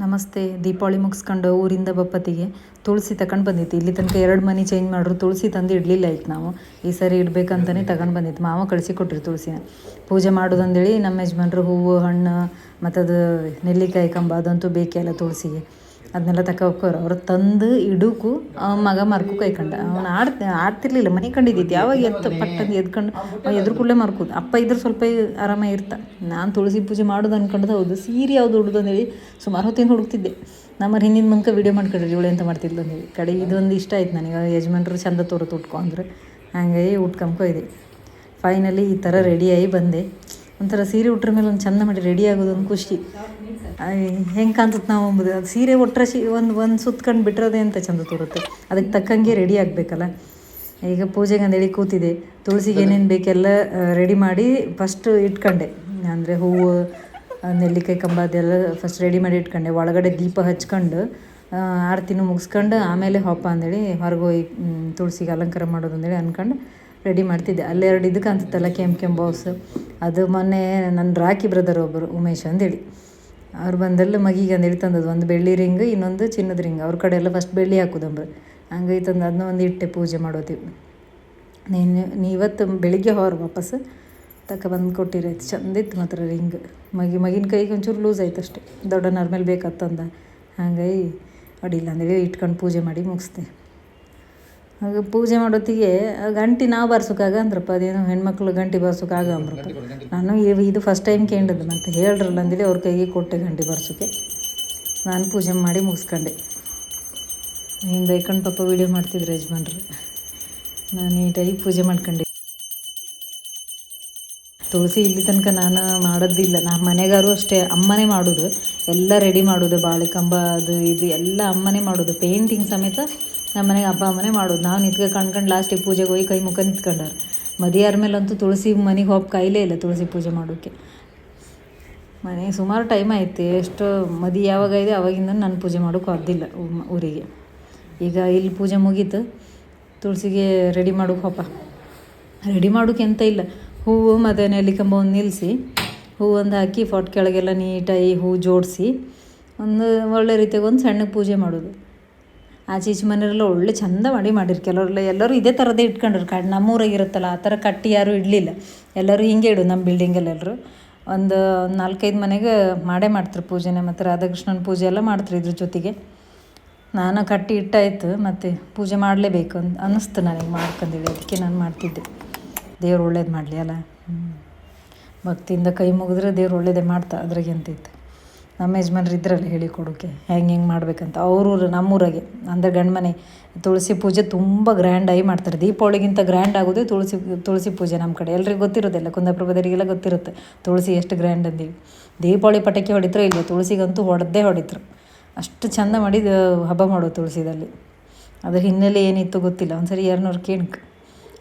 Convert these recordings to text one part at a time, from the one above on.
ನಮಸ್ತೆ. ದೀಪಾವಳಿ ಮುಗಿಸ್ಕೊಂಡು ಊರಿಂದ ಬಪ್ಪತ್ತಿಗೆ ತುಳಸಿ ತಗೊಂಡು ಬಂದಿತ್ತು. ಇಲ್ಲಿ ತನಕ ಎರಡು ಮನೆ ಚೇಂಜ್ ಮಾಡ್ರು ತುಳಸಿ ತಂದು ಇಡಲಿಲ್ಲ ಆಯ್ತು ನಾವು. ಈ ಸರಿ ಇಡಬೇಕಂತಲೇ ತಗೊಂಡು ಬಂದಿತ್ತು. ಮಾವ ಕಳಿಸಿ ಕೊಟ್ರಿ ತುಳಸಿನ. ಪೂಜೆ ಮಾಡೋದಂದೇಳಿ ನಮ್ಮ ಯಜಮಾನ್ರು ಹೂವು ಹಣ್ಣು ಮತ್ತು ಅದು ನೆಲ್ಲಿಕಾಯಿ ಕಂಬ ಅದಂತೂ ಬೇಕೇ ಅಲ್ಲ ತುಳಸಿಗೆ. ಅದನ್ನೆಲ್ಲ ತಕೋಕೋರು ಅವ್ರು ತಂದು ಇಡುಕು ಮಗ ಮರ್ಕು ಕೈಕಂಡ. ಅವ್ನು ಆಡ್ ಆಡ್ತಿರ್ಲಿಲ್ಲ. ಮನೆ ಕಂಡಿದ್ದಿತ್ತು. ಯಾವಾಗ ಎತ್ತು, ಪಟ್ಟಂದು ಎದ್ಕೊಂಡು ಎದ್ರ ಕೂಡಲೇ ಮರ್ಕೋದು. ಅಪ್ಪ ಇದ್ರೆ ಸ್ವಲ್ಪ ಆರಾಮ ಇರ್ತ. ನಾನು ತುಳಸಿ ಪೂಜೆ ಮಾಡೋದು ಅನ್ಕೊಂಡದ್ದು ಹೌದು. ಸೀರೆ ಯಾವ್ದು ಹುಡುದು ಅಂತೇಳಿ ಸುಮಾರು ಹೊತ್ತಿಂದ ಹುಡುಕ್ತಿದ್ದೆ. ನಮ್ಮ ಹಿಂದಿನ ಮುಂಕ ವೀಡಿಯೋ ಮಾಡ್ಕೊಂಡ್ರಿ, ಇವಳೆ ಎಂತ ಮಾಡ್ತಿದ್ಲು ಅಂತೇಳಿ ಕಡೆ ಇದೊಂದು ಇಷ್ಟ ಆಯ್ತು ನನಗೆ. ಯಜಮಾನ್ರು ಚಂದ ತೋರತ್ತು ಉಟ್ಕೊ ಅಂದ್ರೆ. ಹಾಗಾಗಿ ಇದೆ ಫೈನಲಿ ಈ ಥರ ರೆಡಿಯಾಗಿ ಬಂದೆ. ಒಂಥರ ಸೀರೆ ಉಟ್ರ ಮೇಲೆ ಒಂದು ಚಂದ ಮಾಡಿ ರೆಡಿ ಆಗೋದು ಒಂದು ಖುಷಿ. ಹೆಂಗೆ ಕಾಣ್ತದೆ ನಾವು ಅಂಬುದು? ಅದು ಸೀರೆ ಒಟ್ಟರೆ ಶಿ ಒಂದು ಒಂದು ಸುತ್ಕೊಂಡು ಬಿಟ್ರದೆ ಅಂತ ಚಂದ ತೋರುತ್ತೆ. ಅದಕ್ಕೆ ತಕ್ಕಂಗೆ ರೆಡಿ ಆಗಬೇಕಲ್ಲ? ಈಗ ಪೂಜೆಗೆ ಅಂದೇಳಿ ಕೂತಿದೆ. ತುಳಸಿಗೆ ಏನೇನು ಬೇಕೆಲ್ಲ ರೆಡಿ ಮಾಡಿ ಫಸ್ಟ್ ಇಟ್ಕೊಂಡೆ. ಅಂದರೆ ಹೂವು ನೆಲ್ಲಿಕಾಯಿ ಕಂಬ ಅದೆಲ್ಲ ಫಸ್ಟ್ ರೆಡಿ ಮಾಡಿ ಇಟ್ಕೊಂಡೆ. ಒಳಗಡೆ ದೀಪ ಹಚ್ಕೊಂಡು ಆರತಿನೂ ಮುಗಿಸ್ಕೊಂಡು ಆಮೇಲೆ ಹಬ್ಬ ಅಂದೇಳಿ ಹೊರಗೆ ಹೋಗಿ ತುಳಸಿಗೆ ಅಲಂಕಾರ ಮಾಡೋದು ಅಂದೇಳಿ ಅಂದ್ಕೊಂಡು ರೆಡಿ ಮಾಡ್ತಿದ್ದೆ. ಅಲ್ಲಿ ಎರಡು ಇದಕ್ಕೆ ಅಂತಿತ್ತಲ್ಲ ಕೆಂಪು ಕೆಂಪು ಬಾಕ್ಸ್ ಅದು ಮೊನ್ನೆ ನನ್ನ ರಾಕಿ ಬ್ರದರ್ ಒಬ್ಬರು ಉಮೇಶ್ ಅಂದೇಳಿ. ಅವ್ರು ಬಂದಲ್ಲಿ ಮಗಿಗೆ ಅಂದೇಳಿ ತಂದದ್ದು. ಒಂದು ಬೆಳ್ಳಿ ರಿಂಗ್, ಇನ್ನೊಂದು ಚಿನ್ನದ ರಿಂಗ್. ಅವ್ರ ಕಡೆ ಎಲ್ಲ ಫಸ್ಟ್ ಬೆಳ್ಳಿ ಹಾಕೋದಂಬ್ರು. ಹಂಗೈ ತಂದು ಅದನ್ನ ಒಂದು ಇಟ್ಟೆ ಪೂಜೆ ಮಾಡೋತೀವಿ ನೀನು, ನೀವತ್ತು ಬೆಳಿಗ್ಗೆ ಹೊರ ವಾಪಸ್. ತಕ ಬಂದು ಕೊಟ್ಟಿರೈತೆ ಚಂದಿತ್ತು ಮಾತ್ರ ರಿಂಗ್. ಮಗಿ, ಮಗಿನ ಕೈಗೆ ಒಂಚೂರು ಲೂಸ್ ಆಯ್ತು ಅಷ್ಟೇ. ದೊಡ್ಡನವ್ರ ಮೇಲೆ ಬೇಕತ್ತಂದ ಹಾಗಾಗಿ ಅಡಿಲ್ಲ ಅಂದರೆ ಇಟ್ಕೊಂಡು ಪೂಜೆ ಮಾಡಿ ಮುಗಿಸ್ದೆ. ಪೂಜೆ ಮಾಡೋತ್ತಿಗೆ ಗಂಟಿ ನಾವು ಬಾರ್ಸೋಕ್ಕಾಗ ಅಂದ್ರಪ್ಪ ಅದೇನೋ ಹೆಣ್ಮಕ್ಳು ಗಂಟಿ ಬಾರ್ಸೋಕ್ಕಾಗ ಅಂದ್ರಪ್ಪ. ನಾನು ಇದು ಫಸ್ಟ್ ಟೈಮ್ ಕೇಳಿದ್ದು ಮತ್ತೆ ಹೇಳ್ರಲ್ಲ ಅಂದೇಳಿ ಅವ್ರ ಕೈಗೆ ಕೊಟ್ಟೆ ಗಂಟಿ ಬಾರ್ಸೋಕ್ಕೆ ನಾನು ಪೂಜೆ ಮಾಡಿ ಮುಗಿಸ್ಕೊಂಡೆ. ಹಿಂದೆ ಐಕಂಡು ಪಾಪ ವೀಡಿಯೋ ಮಾಡ್ತಿದ್ರು ಯಜಮಾನ್ರು. ನಾನು ನೀಟಾಗಿ ಪೂಜೆ ಮಾಡ್ಕೊಂಡೆ. ತುಳಸಿ ಇಲ್ಲಿ ತನಕ ನಾನು ಮಾಡೋದಿಲ್ಲ ನಮ್ಮ ಮನೆಗಾರು ಅಷ್ಟೇ ಅಮ್ಮನೇ ಮಾಡೋದು. ಎಲ್ಲ ರೆಡಿ ಮಾಡೋದು ಬಾಳೆ ಕಂಬ ಅದು ಇದು ಎಲ್ಲ ಅಮ್ಮನೇ ಮಾಡೋದು. ಪೇಂಟಿಂಗ್ ಸಮೇತ ನಮ್ಮ ಮನೆಗೆ ಅಪ್ಪ ಮನೆ ಮಾಡೋದು. ನಾವು ನಿತ್ಕೊ ಕಣ್ಕಂಡು ಲಾಸ್ಟಿಗೆ ಪೂಜೆಗೆ ಹೋಗಿ ಕೈ ಮುಖ ನಿಂತ್ಕೊಂಡಾರ ಮದುವೆಯಾರ ಮೇಲಂತೂ ತುಳಸಿ ಮನೆಗೆ ಹೋಗಿ ಕಾಯಿಲೇ ಇಲ್ಲ ತುಳಸಿ ಪೂಜೆ ಮಾಡೋಕ್ಕೆ ಮನೆ ಸುಮಾರು ಟೈಮ್ ಆಯ್ತು. ಎಷ್ಟು ಮದಿ ಯಾವಾಗ ಇದೆ ಅವಾಗಿಂದ ನಾನು ಪೂಜೆ ಮಾಡೋಕೆ ಆಗ್ದಿಲ್ಲ ಊ- ಊರಿಗೆ. ಈಗ ಇಲ್ಲಿ ಪೂಜೆ ಮುಗೀತು. ತುಳಸಿಗೆ ರೆಡಿ ಮಾಡೋಕೆ ಹೋಪ. ರೆಡಿ ಮಾಡೋಕೆ ಎಂತ ಇಲ್ಲ. ಹೂವು ಮತ್ತು ನೆಲ್ಲಿಕಂಬ ಒಂದು ನಿಲ್ಲಿಸಿ ಹೂವು ಒಂದು ಹಾಕಿ ಫೋಟ್ ಕೆಳಗೆಲ್ಲ ನೀಟಾಗಿ ಹೂವು ಜೋಡಿಸಿ, ಒಂದು ಒಳ್ಳೆ ರೀತಿಯಾಗಿ ಒಂದು ಸಣ್ಣ ಪೂಜೆ ಮಾಡೋದು. ಆಚೆ ಈಚೆ ಒಳ್ಳೆ ಚಂದ ಮಾಡಿ ಮಾಡಿರು ಕೆಲವರೆಲ್ಲ ಎಲ್ಲರೂ ಇದೇ ಥರದೇ ಇಟ್ಕೊಂಡ್ರು ಕಡ್ ನಮ್ಮೂರಾಗ ಇರುತ್ತಲ್ಲ, ಆ ಥರ ಕಟ್ಟಿ ಯಾರೂ ಇಡಲಿಲ್ಲ. ಎಲ್ಲರೂ ಹಿಂಗೆ ಇಡು ನಮ್ಮ ಬಿಲ್ಡಿಂಗಲ್ಲಿ ಎಲ್ಲರೂ. ಒಂದು ನಾಲ್ಕೈದು ಮನೆಗೆ ಮಾಡೇ ಮಾಡ್ತಾರೆ ಪೂಜೆನೆ. ಮತ್ತು ರಾಧಾಕೃಷ್ಣನ ಪೂಜೆ ಎಲ್ಲ ಮಾಡ್ತಾರೆ ಇದ್ರ ಜೊತೆಗೆ. ನಾನು ಕಟ್ಟಿ ಇಟ್ಟಾಯ್ತು, ಮತ್ತು ಪೂಜೆ ಮಾಡಲೇಬೇಕು ಅಂತ ಅನ್ನಿಸ್ತು ನನಗೆ ಮಾಡ್ಕೊಂಡಿದ್ದೆ ಅದಕ್ಕೆ ನಾನು ಮಾಡ್ತಿದ್ದೆ. ದೇವ್ರು ಒಳ್ಳೇದು ಮಾಡಲಿ ಅಲ್ಲ. ಭಕ್ತಿಯಿಂದ ಕೈ ಮುಗಿದ್ರೆ ದೇವ್ರು ಒಳ್ಳೇದೇ ಮಾಡ್ತಾ ಅದ್ರಾಗೆ ಅಂತೈತೆ ನಮ್ಮ ಯಜಮಾನ್ರು ಇದ್ರಲ್ಲಿ ಹೇಳಿಕೊಡೋಕೆ ಹೆಂಗೆ ಹೆಂಗೆ ಮಾಡ್ಬೇಕಂತ. ಅವ್ರೂರು, ನಮ್ಮೂರಾಗೆ, ಅಂದರೆ ಗಂಡು ಮನೆ ತುಳಸಿ ಪೂಜೆ ತುಂಬ ಗ್ರ್ಯಾಂಡಾಗಿ ಮಾಡ್ತಾರೆ. ದೀಪಾವಳಿಗಿಂತ ಗ್ರ್ಯಾಂಡ್ ಆಗೋದೇ ತುಳಸಿ ತುಳಸಿ ಪೂಜೆ ನಮ್ಮ ಕಡೆ. ಎಲ್ರಿಗೂ ಗೊತ್ತಿರೋದಿಲ್ಲ ಕುಂದಾಪುರ ಬದರಿಗೆಲ್ಲ ಗೊತ್ತಿರುತ್ತೆ. ತುಳಸಿ ಎಷ್ಟು ಗ್ರ್ಯಾಂಡ್ ಅಂದೀವಿ ದೀಪಾವಳಿ ಪಟಾಕಿ ಹೊಡಿದ್ರು ಇಲ್ಲ ತುಳಸಿಗಂತೂ ಹೊಡೆದೇ ಹೊಡಿತರು. ಅಷ್ಟು ಚಂದ ಮಾಡಿ ಹಬ್ಬ ಮಾಡೋದು ತುಳಸಿದಲ್ಲಿ. ಅದ್ರ ಹಿನ್ನೆಲೆ ಏನಿತ್ತು ಗೊತ್ತಿಲ್ಲ. ಒಂದು ಸರಿ ಯಾರನ್ನೋರು ಕೇಳ್ಕ.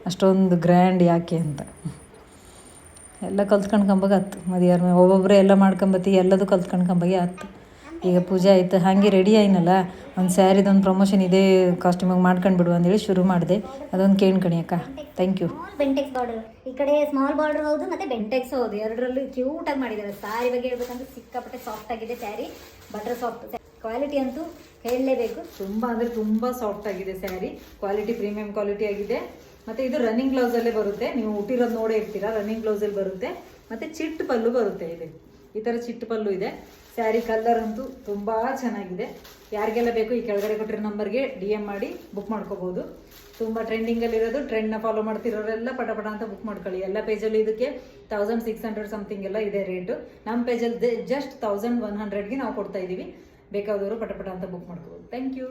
ಅಷ್ಟೊಂದು ಗ್ರ್ಯಾಂಡ್ ಯಾಕೆ ಅಂತ. ಎಲ್ಲ ಕಲ್ತ್ಕೊಂಡ್ಕಂಬಾಗ ಆತು. ಮದುವೆ ಮೇಲೆ ಒಬ್ಬೊಬ್ಬರೇ ಎಲ್ಲ ಮಾಡ್ಕೊಂಬತ್ತಿ ಎಲ್ಲದೂ ಕಲ್ತ್ಕೊಂಡ್ಕಂಬಾಗೆ ಆತು. ಈಗ ಪೂಜೆ ಆಯ್ತು ಹಾಗೆ ರೆಡಿ ಆಯ್ನಲ್ಲ ಒಂದು ಸ್ಯಾರಿದೊಂದು ಪ್ರಮೋಷನ್ ಇದೇ ಕಾಸ್ಟ್ಯೂಮಾಗಿ ಮಾಡ್ಕೊಂಡು ಬಿಡು ಅಂತೇಳಿ ಶುರು ಮಾಡಿದೆ. ಅದೊಂದು ಕೇಳ್ಕಣಿ ಅಕ್ಕ. ಥ್ಯಾಂಕ್ ಯು ಬೆಂಟೆಕ್ಸ್ ಬಾರ್ಡರ್ ಈ ಕಡೆ ಸ್ಮಾಲ್ ಬಾರ್ಡರ್ ಹೌದು ಮತ್ತೆ ಬೆಂಟೆಕ್ಸ್ ಹೌದು. ಎರಡರಲ್ಲೂ ಕ್ಯೂಟಾಗಿ ಆಗಿ ಮಾಡಿದ್ದಾರೆ ಸಾರಿ ಬಗ್ಗೆ ಹೇಳ್ಬೇಕಂದ್ರೆ ಸಿಕ್ಕಾಪಟ್ಟೆ ಸಾಫ್ಟ್ ಆಗಿದೆ ಸ್ಯಾರಿ ಬಟರ್ ಸಾಫ್ಟ್ ಕ್ವಾಲಿಟಿ ಅಂತೂ ಹೇಳಲೇಬೇಕು. ತುಂಬ ಅಂದರೆ ತುಂಬ ಸಾಫ್ಟ್ ಆಗಿದೆ ಸ್ಯಾರಿ ಕ್ವಾಲಿಟಿ ಪ್ರೀಮಿಯಂ ಕ್ವಾಲಿಟಿ ಆಗಿದೆ. ಮತ್ತು ಇದು ರನ್ನಿಂಗ್ ಬ್ಲೌಸಲ್ಲೇ ಬರುತ್ತೆ. ನೀವು ಹುಟ್ಟಿರೋದು ನೋಡೇ ಇರ್ತೀರಾ ರನ್ನಿಂಗ್ ಬ್ಲೌಸಲ್ಲಿ ಬರುತ್ತೆ. ಮತ್ತು ಚಿಟ್ಟು ಪಲ್ಲು ಬರುತ್ತೆ ಇದೆ ಈ ಥರ ಚಿಟ್ಟು ಪಲ್ಲು ಇದೆ. ಸ್ಯಾರಿ ಕಲರ್ ಅಂತೂ ತುಂಬ ಚೆನ್ನಾಗಿದೆ. ಯಾರಿಗೆಲ್ಲ ಬೇಕು ಈ ಕೆಳಗಡೆ ಕೊಟ್ಟಿರೋ ನಂಬರ್ಗೆ ಡಿ ಎಂ ಮಾಡಿ ಬುಕ್ ಮಾಡ್ಕೋಬೋದು. ತುಂಬ ಟ್ರೆಂಡ್ ಟ್ರೆಂಡ್ನ ಫಾಲೋ ಮಾಡ್ತಿರೋರೆಲ್ಲ ಪಟಪಟ ಪಟ ಅಂತ ಬುಕ್ ಮಾಡ್ಕೊಳ್ಳಿ. ಎಲ್ಲ ಅಲ್ಲಿ ಇದಕ್ಕೆ ತೌಸಂಡ್ ಸಿಕ್ಸ್ ಹಂಡ್ರೆಡ್ ಸಮಥಿಂಗ್ ಎಲ್ಲ ಇದೆ ರೇಟು ನಮ್ಮ ಪೇಜಲ್ಲಿ ಜಸ್ಟ್ ತೌಸಂಡ್ ಒನ್ ಹಂಡ್ರೆಡ್ಗೆ ನಾವು ಕೊಡ್ತಾ ಇದ್ದೀವಿ. ಬೇಕಾದವರು ಪಟಪಟ ಪಟ ಅಂತ ಬುಕ್ ಮಾಡ್ಕೋಬೋದು. Thank you